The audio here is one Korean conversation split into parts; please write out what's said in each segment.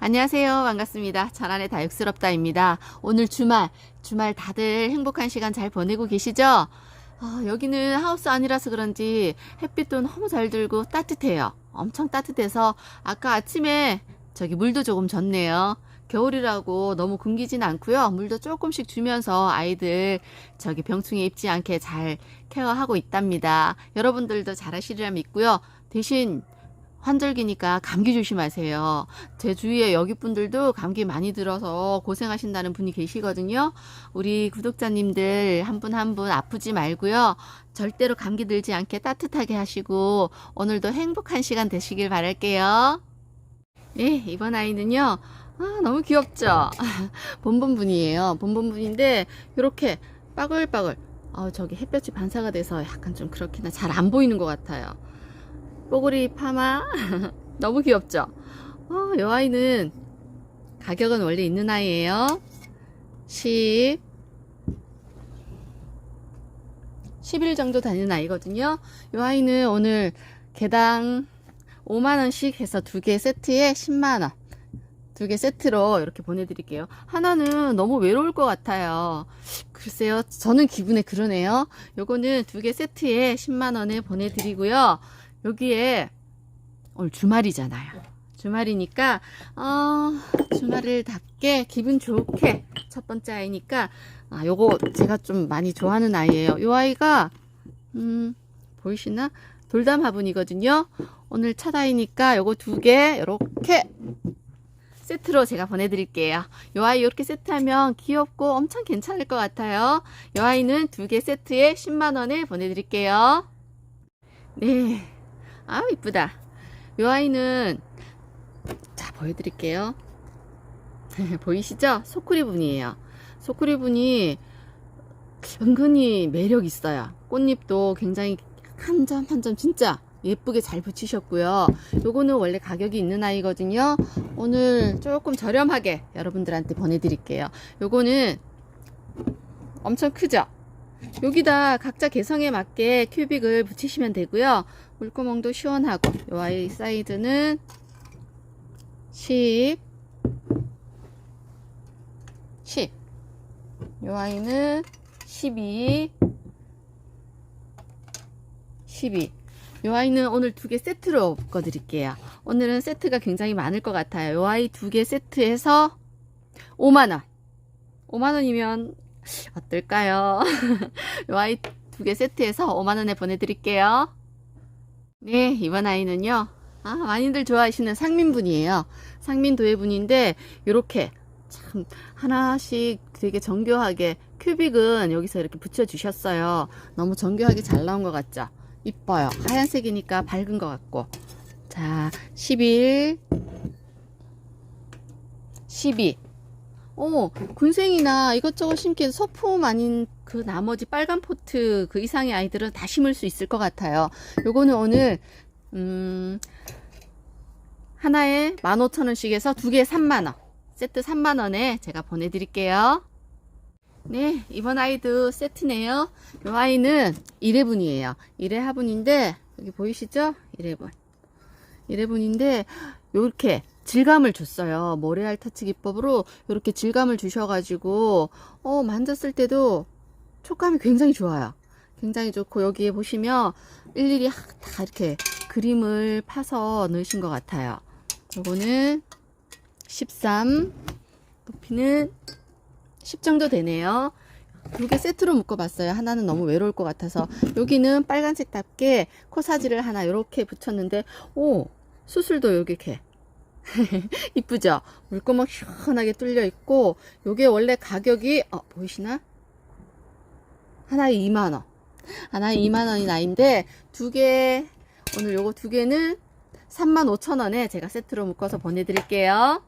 안녕하세요. 반갑습니다. 잘하네 다육스럽다입니다. 오늘 주말, 주말 다들 행복한 시간 잘 보내고 계시죠? 아, 여기는 하우스 아니라서 그런지 햇빛도 너무 잘 들고 따뜻해요. 엄청 따뜻해서 아까 아침에 저기 물도 조금 줬네요. 겨울이라고 너무 굶기진 않고요. 물도 조금씩 주면서 아이들 저기 병충해 입지 않게 잘 케어하고 있답니다. 여러분들도 잘하시리라 믿고요. 대신 환절기니까 감기 조심하세요. 제 주위에 여기 분들도 감기 많이 들어서 고생하신다는 분이 계시거든요. 우리 구독자님들 한 분 한 분 아프지 말고요. 절대로 감기 들지 않게 따뜻하게 하시고 오늘도 행복한 시간 되시길 바랄게요. 네, 이번 아이는요. 아, 너무 귀엽죠? 본본분이에요. 본본분인데 이렇게 빠글빠글 어, 저기 햇볕이 반사가 돼서 약간 좀 그렇긴 잘 안 보이는 것 같아요. 뽀글이 파마 너무 귀엽죠? 어, 이 아이는 가격은 원래 있는 아이예요. 10 10일 정도 다니는 아이거든요. 이 아이는 오늘 개당 5만원씩 해서 두 개 세트에 10만원. 두 개 세트로 이렇게 보내드릴게요. 하나는 너무 외로울 것 같아요. 글쎄요, 저는 기분에 그러네요. 요거는 두 개 세트에 10만원에 보내드리고요. 여기에 오늘 주말이잖아요. 주말이니까, 어, 주말을 답게 기분 좋게 첫 번째 아이니까, 아, 요거 제가 좀 많이 좋아하는 아이예요. 요 아이가, 음, 보이시나? 돌담 화분이거든요. 오늘 첫 아이니까 요거 두 개, 요렇게 세트로 제가 보내드릴게요. 요 아이 이렇게 세트하면 귀엽고 엄청 괜찮을 것 같아요. 요 아이는 두 개 세트에 10만원에 보내드릴게요. 네. 아, 이쁘다. 요 아이는, 자, 보여드릴게요. 보이시죠? 소쿠리 분이에요. 소쿠리 분이 은근히 매력 있어요. 꽃잎도 굉장히 한 점 한 점 진짜 예쁘게 잘 붙이셨고요. 요거는 원래 가격이 있는 아이거든요. 오늘 조금 저렴하게 여러분들한테 보내드릴게요. 요거는 엄청 크죠? 여기다 각자 개성에 맞게 큐빅을 붙이시면 되고요. 물구멍도 시원하고 요 아이 사이즈는 10 10 요 아이는 12 12요 아이는 오늘 두 개 세트로 묶어 드릴게요. 오늘은 세트가 굉장히 많을 것 같아요. 요 아이 두 개 세트에서 5만원 5만원이면 어떨까요? 요 아이 두 개 세트에서 5만원에 보내드릴게요. 네, 이번 아이는요. 아, 많이들 좋아하시는 상민분이에요. 상민도예분인데, 요렇게 참 하나씩 되게 정교하게 큐빅은 여기서 이렇게 붙여주셨어요. 너무 정교하게 잘 나온 것 같죠? 이뻐요. 하얀색이니까 밝은 것 같고. 자, 11, 12. 어, 군생이나 이것저것 심기에 소품 아닌 그 나머지 빨간 포트 그 이상의 아이들은 다 심을 수 있을 것 같아요. 요거는 오늘, 음, 하나에 15,000원씩에서 두 개에 3만원. 세트 3만원에 제가 보내드릴게요. 네, 이번 아이도 세트네요. 이 아이는 1회분이에요. 1회 화분인데, 여기 보이시죠? 1회분. 1회분인데, 요렇게 질감을 줬어요. 모래알 터치 기법으로 이렇게 질감을 주셔가지고, 어, 만졌을 때도 촉감이 굉장히 좋아요. 굉장히 좋고, 여기에 보시면 일일이 다 이렇게 그림을 파서 넣으신 것 같아요. 요거는 13, 높이는 10 정도 되네요. 두개 세트로 묶어봤어요. 하나는 너무 외로울 것 같아서 여기는 빨간색답게 코사지를 하나 이렇게 붙였는데 오 수술도 이렇게 이쁘죠? 물구멍 시원하게 뚫려 있고 요게 원래 가격이 어 보이시나? 하나에 2만원 하나에 2만원이 나인데 두 개 오늘 요거 두 개는 35,000원에 제가 세트로 묶어서 보내드릴게요.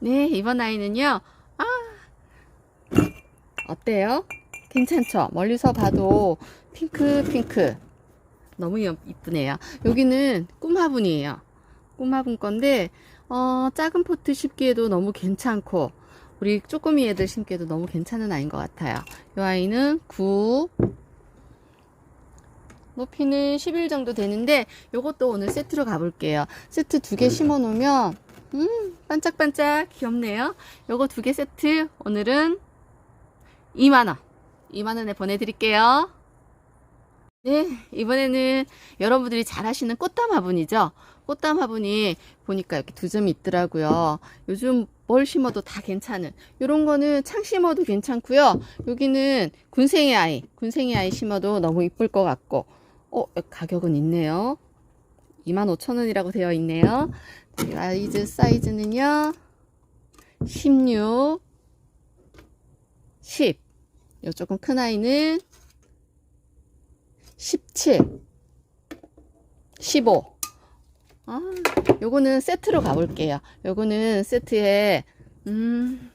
네 이번 아이는요 아 어때요? 괜찮죠? 멀리서 봐도 핑크 핑크 너무 여- 이쁘네요. 여기는 꿈화분이에요. 꿈화분 건데 어, 작은 포트 심기에도 너무 괜찮고 우리 쪼꼬미 애들 심기에도 너무 괜찮은 아이인 것 같아요. 이 아이는 9 높이는 11 정도 되는데 요것도 오늘 세트로 가볼게요. 세트 두 개 심어 놓으면 음, 반짝반짝 귀엽네요. 요거 두 개 세트 오늘은 2만원. 2만원에 보내드릴게요. 네, 이번에는 여러분들이 잘 하시는 꽃담 화분이죠. 꽃담 화분이 보니까 이렇게 두 점이 있더라고요. 요즘 뭘 심어도 다 괜찮은. 요런 거는 창 심어도 괜찮고요. 여기는 군생의 아이, 군생의 아이 심어도 너무 이쁠 것 같고. 어, 가격은 있네요. 25,000원이라고 되어 있네요. 이 아이즈 사이즈는요. 16, 10. 요 조금 큰 아이는 17, 15. 아, 요거는 세트로 가볼게요. 요거는 세트에, 음,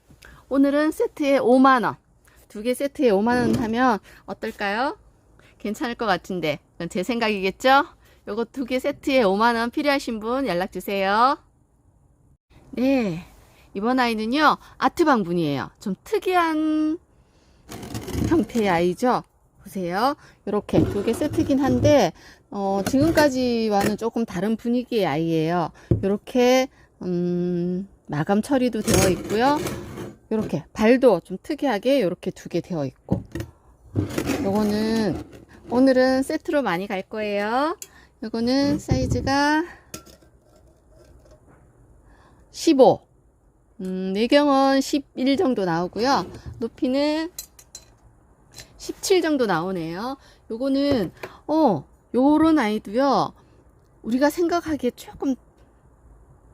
오늘은 세트에 5만원. 두 개 세트에 5만원 하면 어떨까요? 괜찮을 것 같은데. 제 생각이겠죠? 요거 두 개 세트에 5만원 필요하신 분 연락주세요. 네. 이번 아이는요, 아트방 분이에요. 좀 특이한 형태의 아이죠? 보세요. 이렇게 두 개 세트긴 한데, 어, 지금까지와는 조금 다른 분위기의 아이예요. 이렇게, 음, 마감 처리도 되어 있고요. 이렇게 발도 좀 특이하게 이렇게 두 개 되어 있고. 요거는 오늘은 세트로 많이 갈 거예요. 요거는 사이즈가 15. 음, 내경은 11 정도 나오고요. 높이는 17 정도 나오네요. 요거는, 어, 요런 아이도요, 우리가 생각하기에 조금,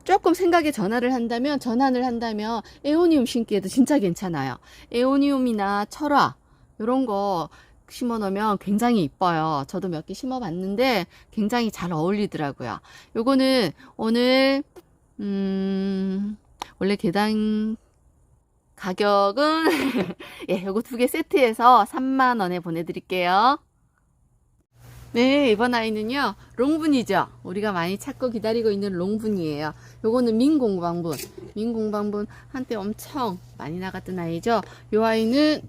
조금 생각에 전환을 한다면, 전환을 한다면, 에오니움 심기에도 진짜 괜찮아요. 에오니움이나 철화, 요런 거 심어 놓으면 굉장히 이뻐요. 저도 몇 개 심어 봤는데, 굉장히 잘 어울리더라고요. 요거는 오늘, 음, 원래 개당 가격은 예, 요거 두 개 세트해서 3만 원에 보내드릴게요. 네, 이번 아이는요, 롱분이죠. 우리가 많이 찾고 기다리고 있는 롱분이에요. 요거는 민공방분. 민공방분 한때 엄청 많이 나갔던 아이죠. 요 아이는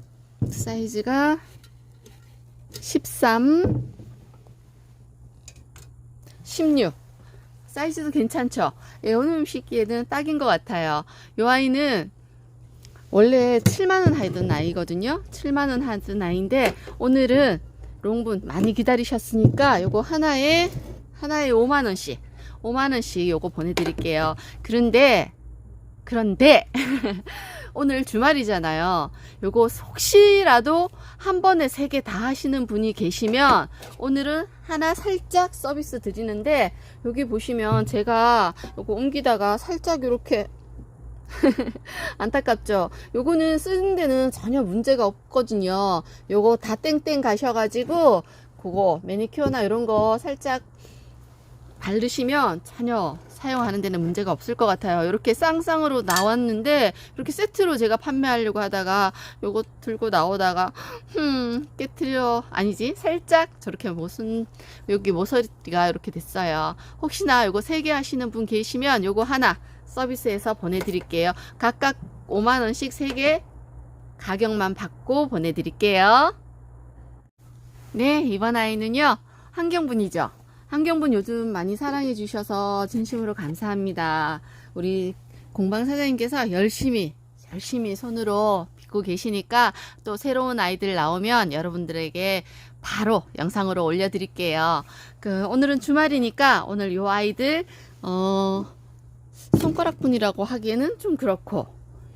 사이즈가 13, 16. 사이즈도 괜찮죠? 예, 오늘 음식기에는 딱인 것 같아요. 요 아이는 원래 7만원 하던 아이거든요. 7만원 하던 아이인데, 오늘은 롱분 많이 기다리셨으니까 요거 하나에, 하나에 5만원씩, 5만원씩 요거 보내드릴게요. 그런데, 그런데, 오늘 주말이잖아요. 요거 혹시라도 한 번에 세 개 다 하시는 분이 계시면 오늘은 하나 살짝 서비스 드리는데 여기 보시면 제가 요거 옮기다가 살짝 이렇게 안타깝죠. 요거는 쓰는 데는 전혀 문제가 없거든요. 요거 다 땡땡 가셔가지고 그거 매니큐어나 이런 거 살짝 바르시면 전혀 사용하는 데는 문제가 없을 것 같아요. 이렇게 쌍쌍으로 나왔는데 이렇게 세트로 제가 판매하려고 하다가 요거 들고 나오다가 흠 깨트려 아니지 살짝 저렇게 무슨 여기 모서리가 이렇게 됐어요. 혹시나 요거 세 개 하시는 분 계시면 요거 하나 서비스해서 보내드릴게요. 각각 5만 원씩 세개 가격만 받고 보내드릴게요. 네 이번 아이는요 환경분이죠. 환경분 요즘 많이 사랑해 주셔서 진심으로 감사합니다. 우리 공방 사장님께서 열심히 열심히 손으로 빚고 계시니까 또 새로운 아이들 나오면 여러분들에게 바로 영상으로 올려드릴게요. 그 오늘은 주말이니까 오늘 요 아이들 어 손가락분이라고 하기에는 좀 그렇고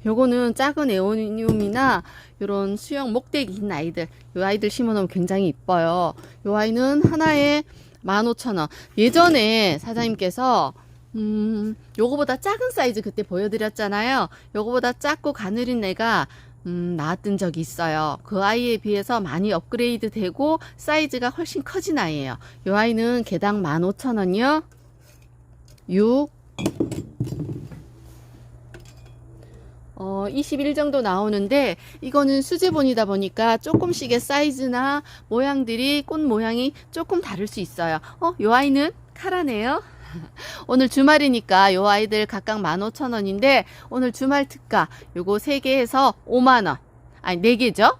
요거는 작은 에오니움이나 요런 수영 목대기 긴 아이들 요 아이들 심어놓으면 굉장히 이뻐요. 요 아이는 하나에 15,000원. 예전에 사장님께서 음, 요거보다 작은 사이즈 그때 보여드렸잖아요. 요거보다 작고 가느린 애가 음, 나왔던 적이 있어요. 그 아이에 비해서 많이 업그레이드 되고 사이즈가 훨씬 커진 아이예요. 요 아이는 개당 15,000원이요. 6 어, 21 정도 나오는데 이거는 수제본이다 보니까 조금씩의 사이즈나 모양들이 꽃 모양이 조금 다를 수 있어요. 어, 요 아이는 카라네요. 오늘 주말이니까 요 아이들 각각 15,000원인데 오늘 주말 특가 요거 3개 해서 5만원. 아니 4개죠?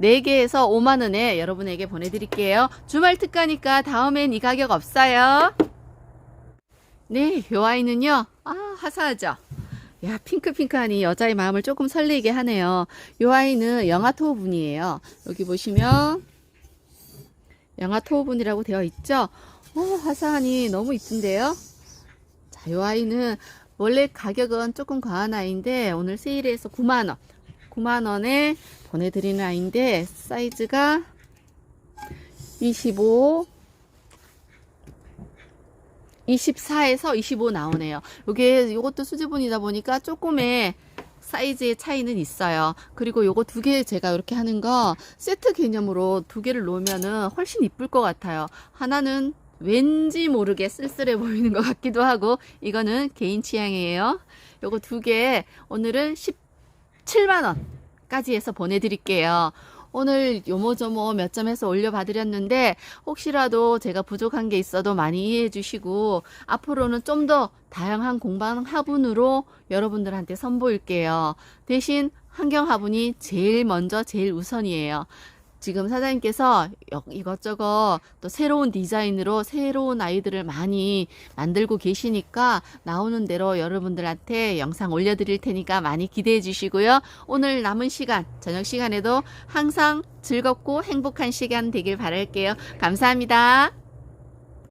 4개에서 5만원에 여러분에게 보내드릴게요. 주말 특가니까 다음엔 이 가격 없어요. 네, 요 아이는요. 아, 화사하죠? 야, 핑크핑크하니 여자의 마음을 조금 설레게 하네요. 요 아이는 영아토 분이에요. 여기 보시면 영아토 분이라고 되어 있죠? 어, 화사하니 너무 이쁜데요? 자, 요 아이는 원래 가격은 조금 과한 아이인데 오늘 세일해서 9만원. 9만원에 보내드리는 아이인데 사이즈가 25, 24에서 25 나오네요. 요게 요것도 수제본이다 보니까 조금의 사이즈의 차이는 있어요. 그리고 요거 두 개 제가 이렇게 하는 거 세트 개념으로 두 개를 놓으면은 훨씬 이쁠 것 같아요. 하나는 왠지 모르게 쓸쓸해 보이는 것 같기도 하고 이거는 개인 취향이에요. 요거 두 개 오늘은 17만 원 까지 해서 보내드릴게요. 오늘 요모조모 몇 점에서 올려봐드렸는데 혹시라도 제가 부족한 게 있어도 많이 이해해 주시고 앞으로는 좀 더 다양한 공방 화분으로 여러분들한테 선보일게요. 대신 환경 화분이 제일 먼저 제일 우선이에요. 지금 사장님께서 여- 이것저것 또 새로운 디자인으로 새로운 아이들을 많이 만들고 계시니까 나오는 대로 여러분들한테 영상 올려드릴 테니까 많이 기대해 주시고요. 오늘 남은 시간, 저녁 시간에도 항상 즐겁고 행복한 시간 되길 바랄게요. 감사합니다.